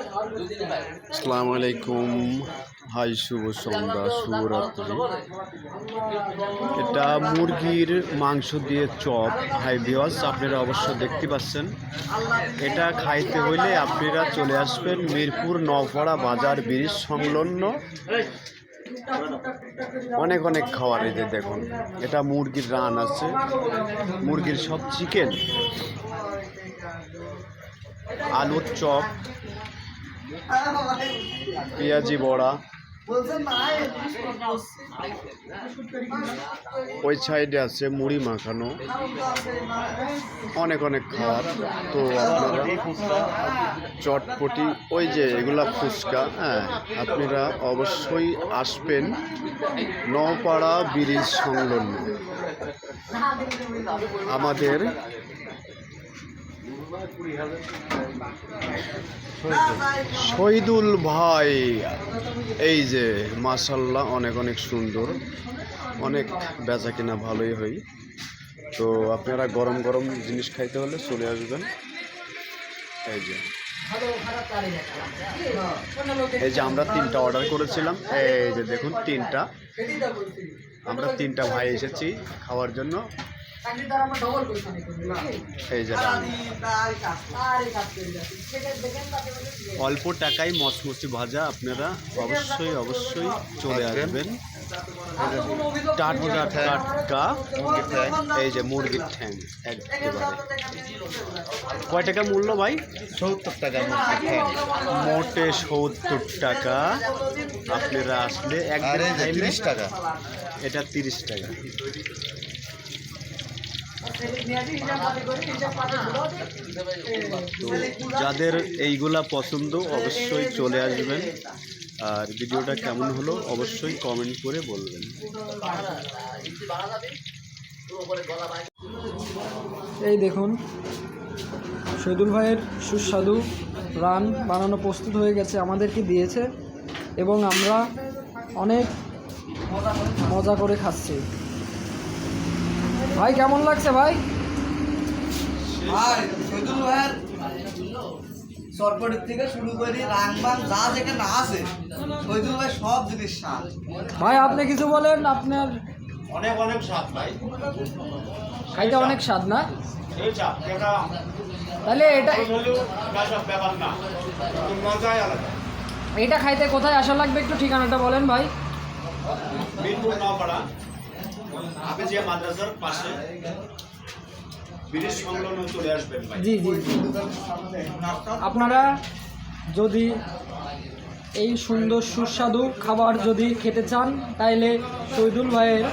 আসসালামু আলাইকুম হাই শুভ সন্ধ্যা, শুভরাত্রি। এটা মুরগির মাংস দিয়ে চপ। হাই ভিওয়াস আপনারা অবশ্য দেখতে পাচ্ছেন। এটা খাইতে হইলে আপনারা চলে আসবেন মিরপুর নওপাড়া বাজার ব্রিজ সংলগ্ন। অনেক অনেক এই যে দেখুন, এটা মুরগির রান আছে। মুরগির সব চিকেন আলুর চপ। পেঁয়াজি বড়া। ওই সাইডে আছে মুড়ি মাখানো। অনেক অনেক খাবার তো আপনারা চটপটি, ওই যে এগুলা ফুচকা হ্যাঁ আপনারা অবশ্যই আসবেন নওপাড়া ব্রিজ সংলগ্ন। আমাদের শহীদুল ভাই, এই যে মাসাল্লাহ অনেক অনেক সুন্দর। অনেক বেচা কিনা ভালোই হয়। তো আপনারা গরম গরম জিনিস খাইতে হলে চলে আসবেন। এই যে। এই যে আমরা তিনটা অর্ডার করেছিলাম। এই যে দেখুন, তিনটা। আমরা তিনটা ভাই এসেছি খাওয়ার জন্য। এই যে রান। অল্প টাকায় মচমচি ভাজা আপনারা অবশ্যই অবশ্যই চলে আসবেন। টাটকা টাটকা এই যে মুরগির ঠ্যাং একেবারে। কয় টাকা মূল্য ভাই? সত্তর টাকা মোটে সত্তর টাকা। আপনারা আসলে একদিন টাকা। এটা তিরিশ টাকা। যাদের এইগুলা পছন্দ, অবশ্যই চলে আসবেন। আর ভিডিওটা কেমন হলো, অবশ্যই কমেন্ট করে বলবেন। এই দেখুন, শহীদুল ভাইয়ের সুস্বাদু রান বানানো প্রস্তুত হয়ে গেছে, আমাদেরকে দিয়েছে, এবং আমরা অনেক মজা করে খাচ্ছি। ভাই কেমন লাগছে ভাই? ভাই শহীদুল ভাইয়ের চটপটির থেকে শুরু করি রাংবাং যা যেখানে আছে শহীদুল ভাই সব জিনিস স্বাদ ভাই আপনি কিছু বলেন আপনার অনেক অনেক স্বাদ ভাই। খাইতে অনেক স্বাদ না? তাহলে এটা হলেও সব ব্যাপার না কিন্তু মজাই আলাদা। এটা খাইতে কোথায় আসা লাগবে একটু ঠিকানাটা বলেন ভাই। মিরপুর মাদ্রাসার পাশে সংলগ্ন চলে আসবেন জি জি। আপনারা যদি এই সুন্দর সুস্বাদু খাবার যদি খেতে চান, তাইলে শহীদুল ভাইয়ের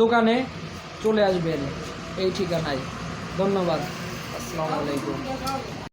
দোকানে চলে আসবেন এই ঠিকানায়। ধন্যবাদ। আসসালামু আলাইকুম।